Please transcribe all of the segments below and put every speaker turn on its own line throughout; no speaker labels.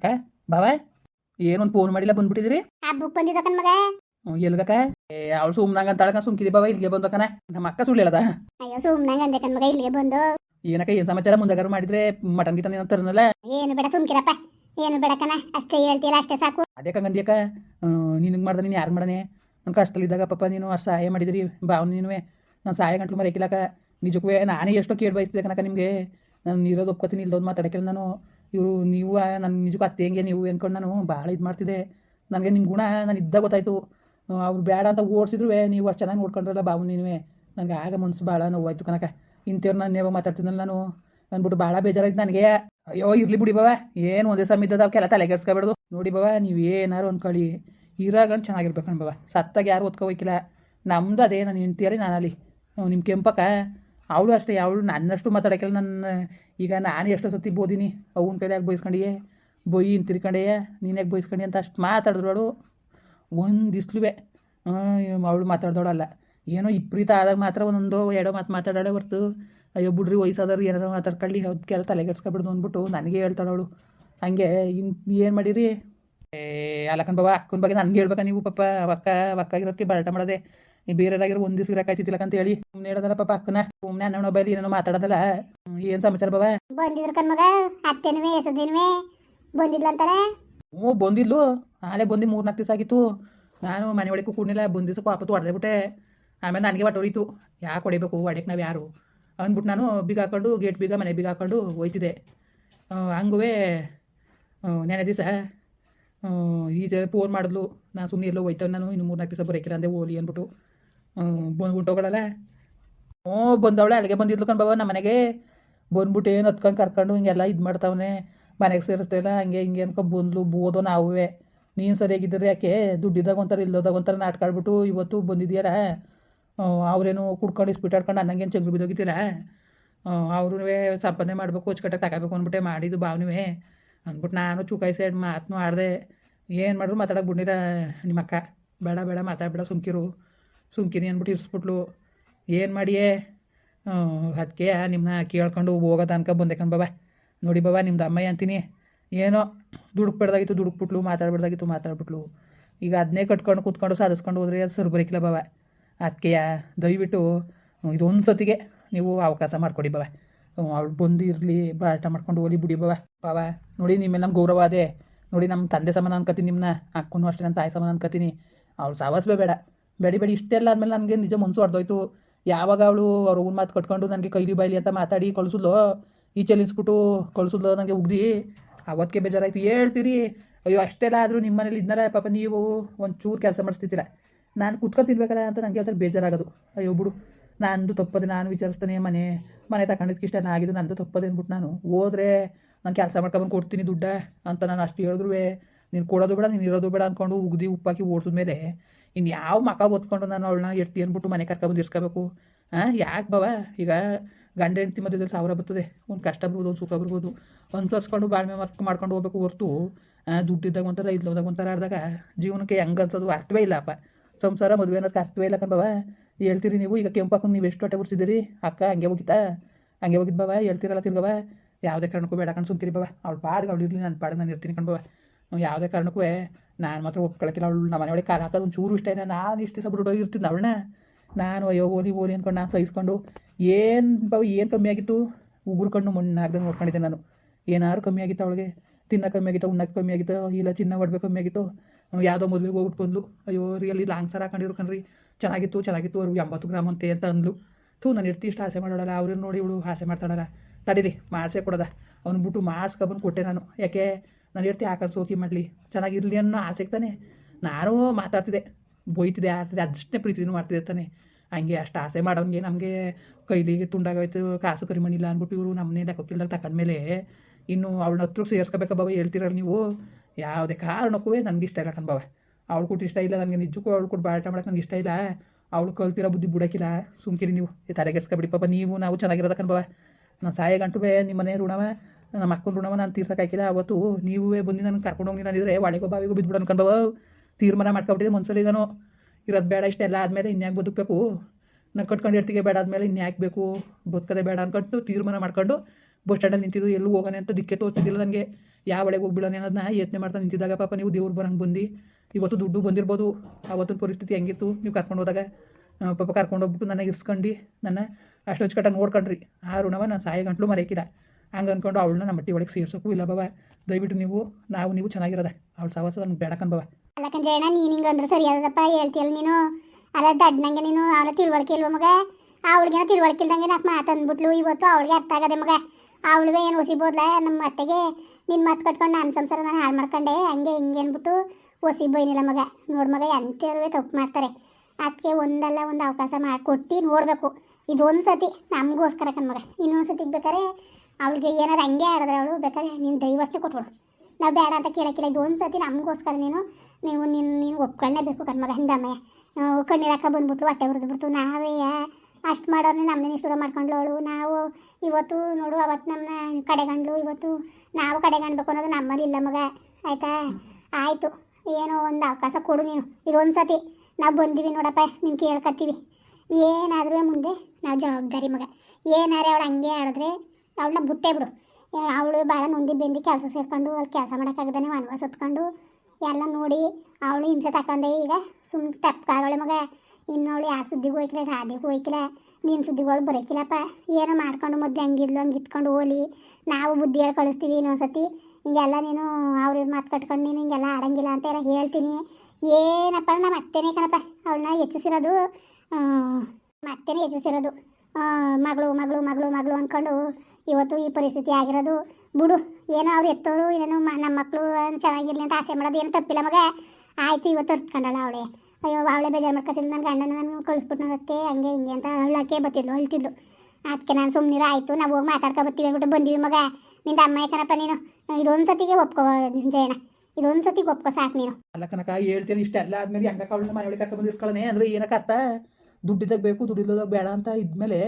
ಅಕ್ಕ ಬಾವ ಏನೊಂದು ಫೋನ್ ಮಾಡಿಲ್ಲ ಬಂದ್ಬಿಟ್ಟಿದ್ರಿ?
ಬಂದಿದ್ದ ಕಣ್ ಮಗ?
ಎಲ್ಗಕ್ಕ ಏ ಅವಳು ಸುಮ್ನಂಗ ಅಂತಾಳಕ ಸುಮ್ಕಿದಿ ಬಾವ ಇಲ್ಲಿಗೆ ಬಂದಕನ ನಮ್ಮ ಅಕ್ಕ ಸುಳ್ಳು ಹೇಳದ.
ಅಯ್ಯೋ ಸುಮ್ನಂಗ ಅಂದೆ ಕಣ್ ಮಗ ಇಲ್ಲಿಗೆ ಬಂದು.
ಏನಕ್ಕ ಏನ್ ಸಮಾಚಾರ ಮುಂದಾಗಾರು ಮಾಡಿದ್ರೆ ಮಟನ್ ಗಿಟನ್ ಏನೋ ತರನಲ್ಲ?
ಏನು ಬೇಡ ಸುಮ್ಕಿರಪ್ಪ. ಏನು ಬೇಡ ಕಣ ಅಷ್ಟೇ ಹೇಳ್ತೀಯಲ್ಲ ಅಷ್ಟೇ ಸಾಕು.
ಅದೇ ಕಂಗಂದಿಯಕ್ಕ ನಿನಗೆ ಮಾಡ್ದೆ ನೀನು ಯಾರು ಮಾಡನೆ ನನ್ನ ಕಷ್ಟದಲ್ಲಿದ್ದಾಗ ಪಾಪ ನೀನು ಅಷ್ಟು ಸಹಾಯ ಮಾಡಿದ್ರಿ ಬಾವ್ ನೀನುವೆ. ನಾನು ಸಹಾಯ ಗಂಟ್ಲು ಮರೆಕಿಲ್ಲಕ್ಕ ನಿಜಕ್ಕೂ ನಾನೇ ಎಷ್ಟೋ ಕೇಳಿ ಬಯಸ್ತಿದ್ದೆ ಕನಕ ನಿಮಗೆ. ನಾನು ಇರೋದು ಒಪ್ಕೋತೀನಿ ಇಲ್ದೋದು ಮಾತಾಡೋಕ್ಕಿಲ್ಲ ನಾನು. ಇವರು ನೀವು ನನ್ನ ನಿಜಕ್ಕೂ ಅತ್ತೆ ಹೆಂಗೆ ನೀವು ಅನ್ಕೊಂಡು ನಾನು ಭಾಳ ಇದು ಮಾಡ್ತಿದ್ದೆ. ನನಗೆ ನಿಮ್ಮ ಗುಣ, ನಾನು ಇದ್ದಾಗ ಗೊತ್ತಾಯ್ತು. ಅವ್ರು ಬೇಡ ಅಂತ ಓಡಿಸಿದ್ರು ನೀವು ಅಷ್ಟು ಚೆನ್ನಾಗಿ ನೋಡ್ಕೊಂಡ್ರಲ್ಲ ಬಾವು ನೀನುವೆ. ನನಗೆ ಆಗ ಮನಸ್ಸು ಭಾಳ ನೋವಾಯ್ತು ಕನಕ ಇಂಥವ್ರು ನಾನು ಯಾವಾಗ ಮಾತಾಡ್ತಿದ್ನಲ್ಲ ನಾನು. ಅಂದ್ಬಿಟ್ಟು ಭಾಳ ಬೇಜಾರಾಯ್ತು ನನಗೆ. ಅಯ್ಯೋ, ಇರಲಿ ಬಿಡಿ ಬಾವ ಏನು ಒಂದೇ ಸಮ ಇದ್ದದ ಅವಕ್ಕೆಲ್ಲ ತಲೆ ಕೆಡ್ಸ್ಕೊಬೇಡ್ದು. ನೋಡಿ ಬಾವ ನೀವು ಏನಾರು ಅಂದ್ಕೊಳ್ಳಿ ಇರಾಗಂಡು ಚೆನ್ನಾಗಿರ್ಬೇಕು ಬಾವ ಸತ್ತಾಗ ಯಾರು ಓದ್ಕೋಬೇಕಿಲ್ಲ ನಮ್ಮದು ಅದೇ, ನಾನು ಹೆಂಡ್ತಿಯಾರಿ ಅಲ್ಲಿ ನಿಮ್ಮ ಕೆಂಪಕ್ಕ. ಅವಳು ಅಷ್ಟೇ, ಅವಳು ನನ್ನಷ್ಟು ಮಾತಾಡೋಕ್ಕೆಲ್ಲ ನನ್ನ, ಈಗ ನಾನು ಎಷ್ಟೋ ಸತಿ ಬೋದಿನಿ, ಅವನ ಕೈಲಿ ಯಾಕೆ ಬೈಸ್ಕೊಂಡಿಯೇ? ಬೊಯ್ ತಿರ್ಕೊಂಡೆಯ? ನೀನು ಯಾಕೆ ಬೈಸ್ಕೊಂಡಿ ಅಂತ ಅಷ್ಟು ಮಾತಾಡಿದ್ರು ಅವಳು. ಒಂದು ಇಸ್ಲುವೆ. ಅವಳು ಮಾತಾಡ್ದೋಳಲ್ಲ ಏನೋ ಇಪ್ರೀತ ಆದಾಗ ಮಾತ್ರ ಒಂದೊಂದು ಎರಡೋ ಮಾತು ಮಾತಾಡೋಳೆ ಹೊರ್ತು. ಅಯ್ಯೋ ಬಿಡ್ರಿ, ವಯಸ್ಸಾದವ್ರು ಏನಾರು ಮಾತಾಡ್ಕೊಳ್ಳಿ ಅದಕ್ಕೆಲ್ಲ ತಲೆಗೆಡ್ಸ್ಕೊಬಿಡ್ದು ಅಂದ್ಬಿಟ್ಟು ನನಗೆ ಹೇಳ್ತಾಳವಳು ಹಂಗೆ ಇನ್ನು ಏನು ಮಾಡಿರಿ? ಏ ಅಲ್ಲಕ್ಕನ್ ಬಾಬಾ ಅಕ್ಕನ ಬಗ್ಗೆ ನನಗೆ ಹೇಳ್ಬೇಕಾ ನೀವು ಪಾಪ? ಅಕ್ಕ ಇರೋದಕ್ಕೆ ಬರಾಟ ಮಾಡೋದೆ. ಬೇರೆದಾಗಿರೋ ಒಂದು ದಿವಸ ಆಯ್ತಿಲ್ಲ ಅಂತ ಹೇಳಿ ಸುಮ್ಮನೆ ಹೇಳೋದಲ್ಲ ಪಾಪ ಅಕ್ಕನ. ಸುಮ್ಮನೆ ಅಣ್ಣ ಮೊಬೈಲ್ ಏನೋ ಮಾತಾಡೋದಲ್ಲ. ಏನು ಸಮಾಚಾರ ಬಾಬಾ
ಬಂದಿದ್ರು ಕಣ್ಮಗ ಅತ್ತೆನುವೆ ಎಸದಿನುವೆ ಬಂದಿದ್ಲಂತಾನೆ
ಹ್ಞೂ ಬಂದಿದ್ಲು. ಆಲೆ ಬಂದು ಮೂರು ನಾಲ್ಕು ದಿವಸ ಆಗಿತ್ತು. ನಾನು ಮನೆ ಒಳಗೆ ಕೂಡಲಿಲ್ಲ ಬಂದ ದಿವಸ ವಾಪತ್ತು ಹೊಡೆದೇ ಬಿಟ್ಟೆ. ಆಮೇಲೆ ನನಗೆ ಒಟ್ಟು ಹೊಡಿತು ಯಾಕೆ ಹೊಡಿಬೇಕು ಹೊಡೆಕ್ ನಾವು ಯಾರು? ಅಂದ್ಬಿಟ್ಟು ನಾನು ಬೀಗ ಹಾಕೊಂಡು ಗೇಟ್ ಬೀಗ ಮನೆ ಬೀಗ ಹಾಕೊಂಡು ಹೋಯ್ತಿದ್ದೆ. ಹಂಗುವೆ ನೆನೆ ದಿವಸ ಈ ಫೋನ್ ಮಾಡಿದ್ಲು. ನಾನು ಸುಮ್ಮನೆ ಎಲ್ಲೋ ಹೋಯ್ತವೆ ನಾನು ಇನ್ನು ಮೂರು ನಾಲ್ಕು ದಿವಸ ಬರೋಕಿಲ್ಲ ಅಂದೆ ಹೋಲಿ ಅಂದ್ಬಿಟ್ಟು. ಬಂದು ಹೊಂಟೋಗಳಲ್ಲ ಹ್ಞೂ, ಬಂದವಳೆ, ಅಲ್ಲಿಗೆ ಬಂದಿದ್ಲು ಕಣ್ ಬಾಬಾ ನಮ್ಮ ಮನೆಗೆ ಬಂದ್ಬಿಟ್ಟು ಏನು ಹತ್ಕೊಂಡು ಕರ್ಕೊಂಡು ಹಿಂಗೆಲ್ಲ ಇದು ಮಾಡ್ತಾವನೆ. ಮನೆಗೆ ಸೇರಿಸ್ತಿಲ್ಲ ಹಂಗೆ ಹಿಂಗೆ ಅನ್ಕೊ ಬಂದ್ಲು ಬೋದೋ ನಾವುವೆ. ನೀನು ಸರಿಯಾಗಿದ್ದರೆ ಯಾಕೆ? ದುಡ್ಡಿದಾಗ ಒಂಥರ ಇಲ್ಲದಾಗ ಒಂಥರ ನಾಟಕ ಆಡ್ಬಿಟ್ಟು ಇವತ್ತು ಬಂದಿದ್ಯಾರ ಅವರೇನು ಕುಡ್ಕೊಂಡು ಇಸ್ಬಿಟ್ಟು ಆಡ್ಕೊಂಡು ಅನ್ನಂಗೇನು ಚಂಗ್ರು ಬಿದ್ದೋಗಿದ್ದೀರ? ಅವ್ರೂ ಸಂಪಾದನೆ ಮಾಡಬೇಕು, ಹೊಚ್ಕಟ್ಟಕ್ಕೆ ತಗೋಬೇಕು ಅಂದ್ಬಿಟ್ಟೆ ಮಾಡಿದ್ದು ಭಾವನೆ ಅಂದ್ಬಿಟ್ಟು ನಾನು ಚುಕಾಯಿ ಸೈಡ್ ಮಾತನ್ನು ಆಡಿದೆ. ಏನು ಮಾಡ್ರು ಮಾತಾಡಕ್ಕೆ ಬಿಡ್ನಿರ ನಿಮ್ಮ ಅಕ್ಕ ಬೇಡ ಬೇಡ, ಮಾತಾಡ್ಬೇಡ, ಸುಮ್ಕಿರು. ಸುಮ್ಕಿರಿ ಅಂದ್ಬಿಟ್ಟು ಇರಿಸ್ಬಿಟ್ಲು. ಏನು ಮಾಡಿಯೇ? ಅದಕ್ಕೆ ನಿಮ್ಮನ್ನ ಕೇಳ್ಕೊಂಡು ಹೋಗೋ ತನಕ ಬಂದೆ ಕಣ್ ಬಾಬಾ. ನೋಡಿ ಬಾಬಾ, ನಿಮ್ದು ಅಮ್ಮಯ್ಯ ಅಂತೀನಿ. ಏನೋ ದುಡುಕ್ಬಿಡ್ದಾಗಿತ್ತು ದುಡುಕ್ಬಿಟ್ಲು ಮಾತಾಡ್ಬಿಡ್ದಾಗಿತ್ತು, ಮಾತಾಡ್ಬಿಟ್ಲು. ಈಗ ಅದನ್ನೇ ಕಟ್ಕೊಂಡು ಕೂತ್ಕೊಂಡು ಸಾಧಿಸ್ಕೊಂಡು ಹೋದ್ರೆ ಅದು ಸರಿ ಬರೀಕಿಲ್ಲ ಬಾಬಾ. ಅದಕ್ಕೆ ದಯವಿಟ್ಟು, ಇದೊಂದು ಸತಿಗೆ ನೀವು ಅವಕಾಶ ಮಾಡಿಕೊಡಿ ಬಾಬಾ. ಅವ್ಳು ಬಂದು ಇರಲಿ ಬಾಟ ಮಾಡ್ಕೊಂಡು ಹೋಲಿ ಬಿಡಿ ಬಾಬಾ. ಬಾಬಾ, ನೋಡಿ ನಿಮ್ಮೆಲ್ಲ ನಮ್ಮ ಗೌರವ ಅದೇ. ನೋಡಿ ನಮ್ಮ ತಂದೆ ಸಮಾನ ಅನ್ಕೋತೀನಿ ನಿಮ್ಮನ್ನ ಅಕ್ಕನೂ ಅಷ್ಟೇ ನನ್ನ ತಾಯಿ ಸಮಾನ ಅನ್ಕೋತೀನಿ ಅವ್ಳು ಸಾವಸ್ಬೇ ಬೇಡ, ಬೇಡಿ, ಇಷ್ಟೆಲ್ಲ ಆದಮೇಲೆ ನನಗೆ ನಿಜ ಮನಸ್ಸು ಹೊಡೆದೋಯ್ತು ಯಾವಾಗ ಅವಳು ಅವ್ರ ಊನ್ ಮಾತು ಕಟ್ಕೊಂಡು ನನಗೆ ಕೈಲಿ ಬಾಯ್ಲಿ ಅಂತ ಮಾತಾಡಿ ಕಳಿಸಿದ್ಲು, ಈ ನಿಲ್ಸ್ಬಿಟ್ಟು ಕಳಿಸಿದ್ಲು ನನಗೆ ಉಗ್ದಿ. ಅವತ್ತಿಗೆ ಬೇಜಾರಾಯ್ತು. ಹೇಳ್ತೀರಿ, ಅಯ್ಯೋ, ಅಷ್ಟೆಲ್ಲ ಆದರೂ ನಿಮ್ಮ ಮನೇಲಿ ಇದ್ನಾರ ಪಾಪ ನೀವು, ಒಂದು ಚೂರು ಕೆಲಸ ಮಾಡಿಸ್ತಿದ್ದೀರ. ನಾನು ಕುತ್ಕೊಂಡು ತಿನ್ಬೇಕಲ್ಲ ಅಂತ ನನಗೆ ಒಂಥರ ಬೇಜಾರಾಗೋದು. ಅಯ್ಯೋ, ಬಿಡು. ನಾನು ತಪ್ಪದೆ ನಾನು ವಿಚಾರಿಸ್ತಾನೆ ಮನೆ ಮನೆ ತಗೊಂಡಿದ್ದಕ್ಕೆ ಇಷ್ಟ ಆಗಿದ್ದು ನಂದು ತಪ್ಪದೆ ಅಂದ್ಬಿಟ್ಟು ನಾನು ಹೋದ್ರೆ ನಾನು ಕೆಲಸ ಮಾಡ್ಕೊಂಬಂದು ಕೊಡ್ತೀನಿ ದುಡ್ಡ ಅಂತ ನಾನು ಅಷ್ಟು ಹೇಳಿದ್ರು ನೀನು ಕೊಡೋದು ಬೇಡ, ನೀನು ಇರೋದು ಬೇಡ ಅಂದ್ಕೊಂಡು ಉಗ್ದಿ ಉಪ್ಪಾಕಿ ಓಡಿಸಿದ್ಮೇಲೆ ಇನ್ನು ಯಾವ ಮಕ ಒತ್ಕೊಂಡು ನಾನು ಅವಳನ್ನ ಎಡ್ತಿ ಅಂದ್ಬಿಟ್ಟು ಮನೆ ಕರ್ಕೊಬಂದು ಇರ್ಸ್ಕೋಬೇಕು? ಹಾಂ ಯಾಕೆ ಬಾವ? ಈಗ ಗಂಡ ಹೆಂಡತಿ ಮಧ್ಯದಲ್ಲಿ ಸಾವಿರ ಬರ್ತದೆ, ಒಂದು ಕಷ್ಟ ಬರ್ಬೋದು, ಒಂದು ಸುಖ ಬರ್ಬೋದು. ಅನುಸರಿಸ್ಕೊಂಡು ಬಾಳ್ಮೆ ವರ್ಕ್ ಮಾಡ್ಕೊಂಡು ಹೋಗ್ಬೇಕು ಹೊರ್ತು ದುಡ್ಡಿದ್ದಾಗ ಒಂಥರ, ಇಲ್ಲದಾಗ ಒಂಥರ ಆಡಿದಾಗ ಜೀವನಕ್ಕೆ ಹೆಂಗೆ ಅನ್ಸೋದು ಅರ್ಥವೇ ಇಲ್ಲಪ್ಪ ಸಂಸಾರ ಮದುವೆ ಅನ್ನೋದಕ್ಕೆ ಅರ್ಥವೇ ಇಲ್ಲ ಕಣ್ ಬಾವ. ಹೇಳ್ತೀರಿ ನೀವು, ಈಗ ಕೆಂಪಾಕೊಂಡು ನೀವು ಎಷ್ಟು ಹೊಟ್ಟೆ ಉರ್ಸಿದ್ದೀರಿ? ಅಕ್ಕ, ಹಂಗೆ ಹೋಗಿತ್ತಾ? ಹಂಗೆ ಹೋಗಿದ್ ಬಾವ? ಹೇಳ್ತೀರಲ್ಲ ತಿರ್ಗವ ಯಾವುದೇ ಕಾರಣಕ್ಕೂ ಬೇಡ ಕಣ್ ಸುಮ್ಕಿರಿ ಬಾವ. ಅವ್ಳು ಪಾಡ್ಗೆ ಅವಳು ಇರಲಿ, ನಾನು ಪಾಡಿಗೆ ನಾನು ಇರ್ತೀನಿ ಕಣ್ ಬಾವ. ಯಾವುದೇ ಕಾರಣಕ್ಕೂ ನಾನು ಮಾತ್ರ ಒಪ್ಕೊಳಕ್ಕಿಲ್ಲ ಅವಳು ನಮ್ಮ ಮನೆಯೊಳಗೆ ಕಾಲ ಹಾಕೋದು ಒಂದು ಚೂರು ಇಷ್ಟ ಇಲ್ಲ ನಾನು ಇಷ್ಟು ದಿವಸ ಬಿಟ್ಟು ಇರ್ತಿದ್ದೆ ಅವಳನ್ನ ನಾನು ಅಯ್ಯೋ, ಓಲಿ ಓಲಿ ಅಂದ್ಕೊಂಡು ನಾನು ಸಹಿಸ್ಕೊಂಡು, ಏನು ಬ ಏನು ಕಮ್ಮಿ ಆಗಿತ್ತು? ಉಗುರು ಕಣ್ಣು ಮಣ್ಣಾಗ್ದಂಗೆ ನೋಡ್ಕೊಂಡಿದ್ದೆ ನಾನು. ಏನಾದ್ರು ಕಮ್ಮಿ ಆಗಿತ್ತು ಅವಳಿಗೆ. ತಿನ್ನ ಕಮ್ಮಿ ಆಗಿತ್ತು ಉಣ್ಣಕ್ಕೆ ಕಮ್ಮಿ ಆಗಿತ್ತು, ಇಲ್ಲ ಚಿನ್ನ ಒಡ್ಬೇಕು ಕಮ್ಮಿ ಆಗಿತ್ತು. ಯಾವುದೋ ಮದುವೆಗೆ ಹೋಗ್ಬಿಟ್ಟು ಬಂದ್ಲು ಅಯ್ಯೋ ರಿಯಲಿ ಲಾಂಗ್ ಸರ್ ಹಾಕೊಂಡಿರು ಕಣ್ರಿ. ಚೆನ್ನಾಗಿತ್ತು ಚೆನ್ನಾಗಿತ್ತು, ಅವ್ರು ಎಂಬತ್ತು ಗ್ರಾಮ್ ಅಂತೆ ಅಂತ ಅಂದ್ಲು. ಥೂ, ನಾನು ಇರ್ತಿ ಇಷ್ಟು ಆಸೆ ಮಾಡೋಳಲ್ಲ, ಅವ್ರನ್ನ ನೋಡಿ ಇವಳು ಆಸೆ ಮಾಡ್ತಾಳಲ್ಲ. ತಡೀರಿ, ಮಾಡಿಸೇ ಕೊಡೋದ. ಅವ್ನು ಬಿಟ್ಟು ಮಾಡಿಸ್ಕೊಬಂದು ಕೊಟ್ಟೆ ನಾನು. ಯಾಕೆ? ನಾನು ಇರ್ತಿ ಹಾಕೊಂಡು ಸೋಕಿ ಮಾಡಲಿ. ಚೆನ್ನಾಗಿರಲಿ ಅನ್ನೋ ಆಸೆಗೆ ತಾನೆ. ನಾನು ಮಾತಾಡ್ತಿದ್ದೆ. ಬೈತಿದ್ದೆ ಆಡ್ತಿದ್ದೆ ಅದಷ್ಟೇ ಪ್ರೀತಿನೂ ಮಾಡ್ತಿದ್ದೆ ತಾನೆ. ಹಂಗೆ ಅಷ್ಟು ಆಸೆ ಮಾಡೋಂಗೆ ನಮಗೆ ಕೈಲಿಗೆ ತುಂಡಾಗೋಯ್ತು, ಕಾಸು ಕರಿ ಇಲ್ಲ ಅಂದ್ಬಿಟ್ಟು ಇವರು ನಮ್ಮನೆ ಲೆಕ್ಕಕ್ಕಿಲ್ದಾಗ ತಗೊಂಡ್ಮೇಲೆ ಇನ್ನು ಅವಳನ್ನ ಹತ್ರ ಸೇರಿಸ್ಕೋಬೇಕ ಬಾಬಾ ಹೇಳ್ತೀರಲ್ಲ ನೀವು. ಯಾವುದೇ ಕಾರಣಕ್ಕೂ ನನಗೆ ಇಷ್ಟ ಇಲ್ಲ ಕಣ್ಬಾವ ಅವಳು ಕೂಡ ಇಷ್ಟ ಇಲ್ಲ, ನನಗೆ ನಿಜಕ್ಕೂ ಅವಳು ಕೂಡ ಬಾಟ ಮಾಡಕ್ಕೆ ನನಗೆ ಇಷ್ಟ ಇಲ್ಲ. ಅವಳು ಕಲ್ತಿರೋ ಬುದ್ಧಿ ಬಿಡೋಕಿಲ್ಲ. ಸುಮ್ಕಿರಿ ನೀವು. ತಲೆಗೆಡ್ಸ್ಕೊಬಿಡಿ ಪಾಪ. ನೀವು ನಾವು ಚೆನ್ನಾಗಿರೋದ ಕಣ್ಬಾವ ನಾನು ಸಾಯ ಗಂಟು ಬೇ ನಿಮ್ಮ ಋಣವ. ನಮ್ಮ ಅಕ್ಕನ ಋಣವ ನಾನು ತೀರ್ಸೋಕ್ಕಾಗಿಲ್ಲ ಅವತ್ತು ನೀವೇ ಬಂದು ನನಗೆ ಕರ್ಕೊಂಡು ಹೋಗಿ ನಾನಿದ್ರೆ ಒಳಗೋ ಬಾವಿಗೂ ಬಿದ್ದುಬಿಡು ಅನ್ಕೊಂಡು ತೀರ್ಮಾನ ಮಾಡ್ಕೊಬಿಟ್ಟಿದೆ ಮನ್ಸಲ್ಲಿ ನಾನು. ಇರೋದು ಬೇಡ ಇಷ್ಟೆಲ್ಲ ಆದಮೇಲೆ ಇನ್ಯಾಕೆ ಬದುಕಬೇಕು? ನಾನು ಕಟ್ಕೊಂಡು ಇರ್ತಿಗೆ ಬೇಡ ಆದಮೇಲೆ ಇನ್ಯಾಕೆ ಬೇಕು ಬದುಕದೆ ಬೇಡ ಅನ್ಕೊಂಡು ತೀರ್ಮಾನ ಮಾಡ್ಕೊಂಡು ಬಸ್ ಸ್ಟ್ಯಾಂಡಲ್ಲಿ ನಿಂತಿದ್ದು, ಎಲ್ಲೂ ಹೋಗೋಣ ಅಂತ ದಿಕ್ಕೆ ತೋರ್ತಿದ್ದಿಲ್ಲ ನನಗೆ ಯಾವ ಒಳಗೆ ಹೋಗ್ಬಿಡೋಣ ಅನ್ನೋದನ್ನ ಯೋಚನೆ ಮಾಡ್ತಾ ನಿಂತಿದ್ದಾಗ ಪಾಪ ನೀವು ದೇವ್ರು ಬರಂಗೆ ಬಂದು. ಇವತ್ತು ದುಡ್ಡು ಬಂದಿರ್ಬೋದು. ಅವತ್ತಿನ ಪರಿಸ್ಥಿತಿ ಹೆಂಗಿತ್ತು? ನೀವು ಕರ್ಕೊಂಡು ಹೋದಾಗ. ಪಾಪ ಕರ್ಕೊಂಡು ಹೋಗ್ಬಿಟ್ಟು ನನಗೆ ಇರ್ಸ್ಕೊಂಡು, ನನ್ನ ಅಷ್ಟು ಅಚ್ಚುಕಟ್ಟಾಗಿ ನೋಡ್ಕೊಂಡ್ರಿ. ಆ ಋಣವ ನಾನು ಸಾಯ ಗಂಟ್ಲು ಮರೆಕಿಲ್ಲ ಹಂಗೆ ಅಂದ್ಕೊಂಡು ಅವಳನ್ನ ನಮ್ಮ ಮಟ್ಟಿ ಒಳಗೆ ಸೇರ್ಸೋಕ್ಕೂ ಇಲ್ಲ ಬಾಬಾ. ದಯವಿಟ್ಟು ನೀವು, ನಾವು, ನೀವು ಚೆನ್ನಾಗಿರೋದೆ. ಅವಳು ಸವಾಸ ನನಗೆ ಬೇಡಕನ್ ಬಾಬಾ.
ಅಲ್ಲ ಕಂಜಣ್ಣ ನೀನು ಹಿಂಗೆ ಅಂದ್ರೆ ಸರಿಯಾದಪ್ಪ ಹೇಳ್ತೀಯಲ್ಲ ನೀನು? ಅಲ್ಲ ದಡ್ನಂಗೆ ನೀನು, ಅವಳ ತಿಳುವಳಿಕೆ ಇಲ್ವ ಮಗ? ಆ ಹುಡುಗಿನ ತಿಳುವಳಿಕೆ ಇಲ್ದಂಗೆ ನಾಲ್ಕು ಮಾತಂದ್ಬಿಟ್ಲು ಇವತ್ತು ಅವಳಿಗೆ ಅರ್ಥ ಆಗದೆ ಮಗ. ಅವಳುವೆ ಏನು ಹೊಸಿಬೋದ್ಲ ನಮ್ಮ ಅತ್ತೆಗೆ ನಿನ್ನ ಮಾತು ಕಟ್ಕೊಂಡು ನನ್ನ ಸಂಸಾರ ನಾನು ಹಾಳು ಮಾಡ್ಕೊಂಡೆ. ಹಂಗೆ ಹಿಂಗೆ ಅಂದ್ಬಿಟ್ಟು ಒಸಿಬೋಯ್ನಿಲ್ಲ ಮಗ. ನೋಡು ಮಗ ಎಂಥವ್ರುವೆ ತಪ್ಪು ಮಾಡ್ತಾರೆ. ಅದಕ್ಕೆ ಒಂದಲ್ಲ ಒಂದು ಅವಕಾಶ ಮಾಡಿಕೊಟ್ಟು ನೋಡಬೇಕು. ಇದೊಂದು ಸತಿ ನಮಗೋಸ್ಕರ ಕಣ್ ಮಗ. ಇನ್ನೊಂದು ಸತಿಗೆ ಬೇಕಾರೆ ಅವಳಿಗೆ ಏನಾದ್ರು ಹಂಗೆ ಆಡಿದ್ರೆ ಅವಳು ಬೇಕಾದ್ರೆ ನೀನು ಡೈವರ್ಸೇ ಕೊಟ್ಬಿಡು. ನಾವು ಬೇಡ ಅಂತ ಕೇಳಕ್ಕಿಲ್ಲ ಇದು ಒಂದು ಸತಿ ನಮಗೋಸ್ಕರ ನೀನು, ನೀವು ನಿನ್ನ ನೀನು ಒಪ್ಕೊಳ್ಳೇಬೇಕು ಕಣ್ಮಗ ಹಿಂದಮ್ಮಯ್ಯ ಕಣ್ಣೀರಾಕ ಬಂದ್ಬಿಟ್ಟು ಹೊಟ್ಟೆ ಹುರಿದ್ಬಿಡ್ತು ನಾವೇ ಅಷ್ಟು ಮಾಡೋರ್ನೆ ನಮ್ಮನ್ನ ಇಷ್ಟು ಮಾಡ್ಕೊಂಡ್ಳು ಅವಳು. ನಾವು ಇವತ್ತು ನೋಡು ಅವತ್ತು ನಮ್ಮನ್ನ ಕಡೆಗಂಡ್ಲು. ಇವತ್ತು ನಾವು ಕಡೆಗಣ್ಬೇಕು ಅನ್ನೋದು ನಮ್ಮಲ್ಲಿ ಇಲ್ಲ ಮಗ. ಆಯಿತಾ? ಆಯಿತು. ಏನೋ ಒಂದು ಅವಕಾಶ ಕೊಡು ನೀನು. ಇದೊಂದು ಸತಿ ನಾವು ಬಂದೀವಿ ನೋಡಪ್ಪ, ನೀನು ಕೇಳ್ಕತ್ತೀವಿ. ಏನಾದರೂ ಮುಂದೆ ನಾವು ಜವಾಬ್ದಾರಿ ಮಗ. ಏನಾರೇ ಅವಳು ಹಂಗೆ ಆಡಿದ್ರೆ ಅವಳನ್ನ ಬಿಟ್ಟೆ ಬಿಡು. ಅವಳು ಭಾಳ ನೊಂದಿ ಬೆಂದಿ ಕೆಲಸ ಸೇರ್ಕೊಂಡು ಅಲ್ಲಿ ಕೆಲಸ ಮಾಡೋಕ್ಕಾಗದೇ ವನವಾಸ ಹೊತ್ಕೊಂಡು ಎಲ್ಲ ನೋಡಿ ಅವಳು ಹಿಂಸೆ ತಕೊಂಡೆ ಈಗ ಸುಮ್ಮನೆ ತಪ್ಪಾಗಳೆ ಮಗ. ಇನ್ನು ಅವಳು ಯಾರು ಸುದ್ದಿಗೆ ಹೋಯ್ಕಿಲ್ಲ ರಾಧಿಗೂ ಹೋಯ್ಕಿಲ್ಲ. ನೀನು ಸುದ್ದಿಗಳು ಬರೋಕಿಲ್ಲಪ್ಪ. ಏನೋ ಮಾಡ್ಕೊಂಡು ಮೊದಲು ಹಂಗಿದ್ಲು ಹಂಗೆ ಇತ್ಕೊಂಡು ಹೋಲಿ ನಾವು ಬುದ್ಧಿ ಹೇಳಿ ಕಳಿಸ್ತೀವಿ ಇನ್ನೊಂದ್ಸತಿ. ಹಿಂಗೆಲ್ಲ ನೀನು ಅವ್ರ ಮಾತು ಕಟ್ಕೊಂಡು ನೀನು ಹಿಂಗೆಲ್ಲ ಆಡಂಗಿಲ್ಲ ಅಂತ ಎಲ್ಲ ಹೇಳ್ತೀನಿ. ಏನಪ್ಪ ನಮ್ಮ ಅತ್ತೆನೇ ಕಣಪ್ಪ. ಅವಳನ್ನ ಹೆಚ್ಚಿಸಿರೋದು ಮತ್ತೇನೆ ಹೆಚ್ಚಿಸಿರೋದು ಮಗಳು ಮಗಳು ಮಗಳು ಮಗಳು ಅಂದ್ಕೊಂಡು ಇವತ್ತು ಈ ಪರಿಸ್ಥಿತಿ ಆಗಿರೋದು. ಬಿಡು, ಏನೋ ಅವ್ರು ಎತ್ತೋರು, ಏನೋ ಮ, ನಮ್ಮ ಮಕ್ಕಳು ಚೆನ್ನಾಗಿರಲಿ ಅಂತ ಆಸೆ ಮಾಡೋದು ಏನು ತಪ್ಪಿಲ್ಲ ಮಗ. ಆಯಿತು, ಇವತ್ತು ಹೊರ್ತ್ಕೊಂಡಳ ಅವಳೆ. ಅಯ್ಯೋ, ಅವಳೆ ಬೇಜಾರು ಮಾಡ್ಕೊತಿದ್ಲು. ನನ್ನ ಗಂಡನ ನಾನು ಕಳಿಸ್ಬಿಟ್ಟು ಅದಕ್ಕೆ, ಹಂಗೆ ಹಿಂಗೆ ಅಂತ ಅವಳಕ್ಕೆ ಬತ್ತಿದ್ಲು ಅಳ್ತಿದ್ಲು. ಅದಕ್ಕೆ ನಾನು ಸುಮ್ಮನಿರ ಆಯಿತು, ನಾವು ಹೋಗಿ ಮಾತಾಡ್ಕೊ ಬರ್ತೀವಿ ಅಂದ್ಬಿಟ್ಟು ಬಂದೀವಿ ಮಗ. ನಿಂದ ಅಮ್ಮ ಯಾಕನಪ್ಪ ನೀನು? ಇದೊಂದು ಸತಿಗೆ ಒಪ್ಕೋ, ಜಯಣ್ಣ. ಇದೊಂದು ಸತಿಗೆ ಒಪ್ಕೋ ಸಾಕು ನೀನು.
ಅಲ್ಲ ಕನಕ, ಹೇಳ್ತೀನಿ ಇಷ್ಟೆಲ್ಲ ಆದ್ಮೇಲೆ ಹೆಂಗ ಅವಳನ್ನ ಮನೆ ಕರ್ಕೊಂಡ್ ಇಸ್ಕೊಳ್ಳೋಣ ಅಂದ್ರೆ ಏನಕ್ಕೆ ಅರ್ಥ? ದುಡ್ಡಿದಾಗ ಬೇಕು ದುಡ್ಡಿಲ್ಲದಾಗ ಬೇಡ ಅಂತ ಇದ್ಮೇಲೆ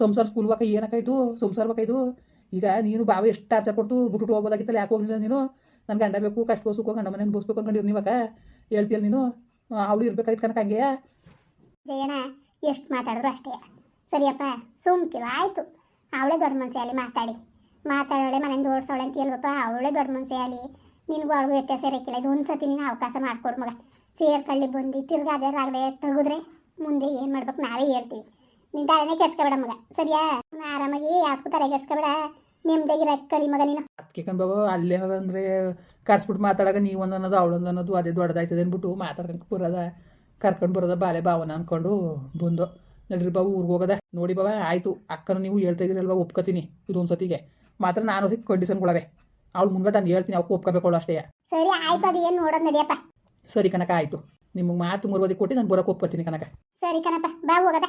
ಸಂಸಾರ ಸ್ಕೂಲ್ ಬಾಕ ಏನಕ್ಕಾಯ್ತು ಸಂಸಾರ ಬೇಕಾಯ್ತು ಈಗ ನೀನು ಬಾವ ಎಷ್ಟು ಟಾರ್ಚರ್ ಕೊಡ್ತು, ಬಿಟ್ಬಿಟ್ಟು ಹೋಗ್ಬೋದಾಗಿತ್ತಲ್ಲ, ಯಾಕೆ ಹೋಗಲಿಲ್ಲ ನೀನು? ನನ್ನ ಗಂಡ ಬೇಕು ಕಷ್ಟ ಸುಖ ಗಂಡ ಮನೇನ ಬೋಸ್ಬೇಕು ಅನ್ಕೊಂಡಿರು ನೀವಾಗ ಹೇಳ್ತೀಯಲ್ಲ ನೀನು? ಅವಳು ಇರ್ಬೇಕಾಯ್ತು ಕನಕ ಹಂಗೆ.
ಜಯಣ್ಣ, ಎಷ್ಟು ಮಾತಾಡಿದ್ರು ಅಷ್ಟೇ. ಸರಿಯಪ್ಪ ಸುಮ್ಕಿರು ಆಯಿತು. ಅವಳೇ ದೊಡ್ಡ ಮನ್ಸೆ ಅಲ್ಲಿ ಮಾತಾಡಿ. ಮಾತಾಡೋಳೆ ಮನೆಯಿಂದ ಓಡಿಸೋಳೆ ಅಂತ ಹೇಳ್ಬಪ್ಪ ಅವಳೇ ದೊಡ್ಡ ಮನ್ಸೆ ಅಲ್ಲಿ ನಿನಗೂ ಅವಳಿಗೂ ವ್ಯತ್ಯಾಸ ಇರೋಕ್ಕಿಲ್ಲ ಇದು ಒಂದು ಸತಿ ನೀನು ಅವಕಾಶ ಮಾಡಿಕೊಡು ಮಗ. ಸೇರ್ಕಳ್ಳಿ ಬಂದು, ತಿರ್ಗಾದೆ ರಾಗಡೆ ತೆಗೆದ್ರೆ ಮುಂದೆ ಏನು ಮಾಡ್ಬೇಕು ನಾವೇ ಹೇಳ್ತೀವಿ. ನಿನ್ನ ತಲೆನೇ ಕೆಡ್ಸ್ಕೊಬೇಡ ಮಗ ಸರಿಯಾ? ಆರಾಮಾಗಿ ಯಾವ್ದಕ್ಕೂ ತಲೆ ಕೆಡ್ಸ್ಕೊಬೇಡ. ನಿಮ್ದಾಗಿರ ಕಲಿ ಮಗ ನೀನು.
ಅದಕ್ಕೆ ಕಣ್ಬಾಬು ಅಲ್ಲೇ ಹೋಗಂದ್ರೆ ಕರ್ಸ್ಬಿಟ್ಟು ಮಾತಾಡಾಗ ನೀವು ಒಂದು ಅನ್ನೋದು ಅವಳೊಂದು ಅನ್ನೋದು ಅದೇ ದೊಡ್ಡದಾಯ್ತದೆ ಅಂದ್ಬಿಟ್ಟು ಮಾತಾಡ್ಕೊಂಡು ಬರೋದ. ಕರ್ಕೊಂಡು ಬರೋದ ಬಾಲೆ ಭಾವನ ಅನ್ಕೊಂಡು ಬಂದು ನಡ್ರಿ ಬಾಬು ಊರಿಗೆ ಹೋಗೋದ. ನೋಡಿ ಬಾಬಾ ಆಯಿತು. ಅಕ್ಕನ ನೀವು ಹೇಳ್ತಾ ಇದ್ದೀರಲ್ವ ಒಪ್ಕೋತೀನಿ ಇದೊಂದು ಸತಿಗೆ ಮಾತ್ರ ನಾನು ಅದಕ್ಕೆ ಕಂಡೀಷನ್ಗಳವೆ ಅವಳು ಮುಂದೆ ನಾನು ಹೇಳ್ತೀನಿ ಅವ್ಕೆ ಒಪ್ಕೋಬೇಕು ಅಷ್ಟೇ.
ಸರಿ ಆಯ್ತು ಅದು ಏನು ನೋಡೋದು ನಡಿಯಪ್ಪ.
ಸರಿ ಕನಕ ಆಯಿತು. ನಿಮಗೆ ಮಾತು ಮುರುವದಿ ಕೊಟ್ಟು ನಾನು ಬರೋಕೆ ಒಪ್ಕೋತೀನಿ ಕನಕ.
ಸರಿ ಕನಕ ಬಾ ಹೋಗದ.